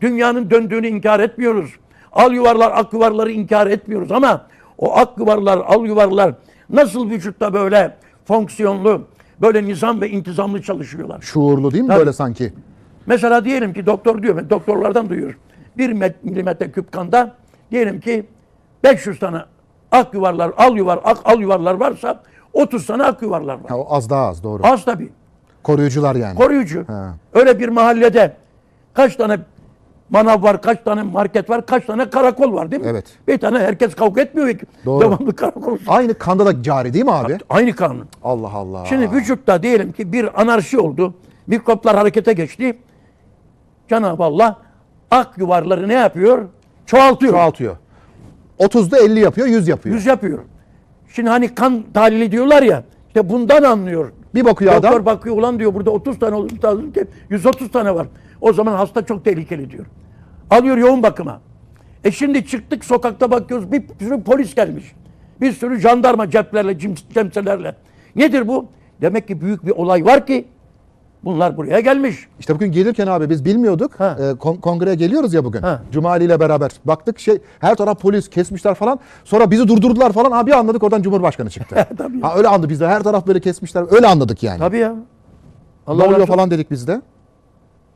Dünyanın döndüğünü inkar etmiyoruz. Al yuvarlar, ak yuvarları inkar etmiyoruz ama o ak yuvarlar, al yuvarlar nasıl vücutta böyle fonksiyonlu, böyle nizam ve intizamlı çalışıyorlar. Şuurlu değil mi Tabii. böyle sanki? Mesela diyelim ki doktor diyor, ben doktorlardan duyuyorum. 1 milimetre küp kanda diyelim ki 500 tane ak yuvarlar, al yuvar, ak al yuvarlar varsa 30 tane ak yuvarlar var. Ha, o az daha az doğru. Az tabii. Koruyucular yani. Koruyucu. Ha. Öyle bir mahallede kaç tane manav var, kaç tane market var, kaç tane karakol var değil mi? Evet. Bir tane herkes kavga etmiyor ki. Doğru. Devamlı karakol. Aynı kanda da cari değil mi abi? Aynı kanun. Allah Allah. Şimdi vücutta diyelim ki bir anarşi oldu. Mikroplar harekete geçti. Cenab-ı Allah ak yuvarları ne yapıyor? Çoğaltıyor. çoğaltıyor. 30'da 50 yapıyor, 100 yapıyor. Yüz yapıyor. Şimdi hani kan tahlili diyorlar ya. işte bundan anlıyor. Bir bakıyor Doktor adam. bakıyor ulan diyor burada 30 tane olması lazım ki 130 tane var. O zaman hasta çok tehlikeli diyor. Alıyor yoğun bakıma. E şimdi çıktık sokakta bakıyoruz bir sürü polis gelmiş. Bir sürü jandarma ceplerle, cemselerle. Nedir bu? Demek ki büyük bir olay var ki bunlar buraya gelmiş. İşte bugün gelirken abi biz bilmiyorduk. Ha. Ee, kon- kongreye geliyoruz ya bugün. Ha. Cumali ile beraber. Baktık şey her taraf polis kesmişler falan. Sonra bizi durdurdular falan. Abi anladık oradan Cumhurbaşkanı çıktı. Tabii. ha, öyle anladık biz de. Her taraf böyle kesmişler. Öyle anladık yani. Tabii ya. Ne Allah oluyor razı olsun. falan dedik biz de.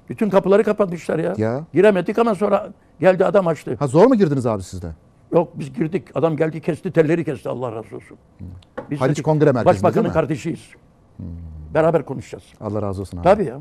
Bütün kapıları kapatmışlar ya. Ya. Giremedik ama sonra geldi adam açtı. Ha zor mu girdiniz abi sizde? Yok biz girdik. Adam geldi kesti telleri kesti Allah razı olsun. Biz Haliç Kongre Merkezi'nde Başbakanın değil mi? Beraber konuşacağız. Allah razı olsun abi. Tabii ya.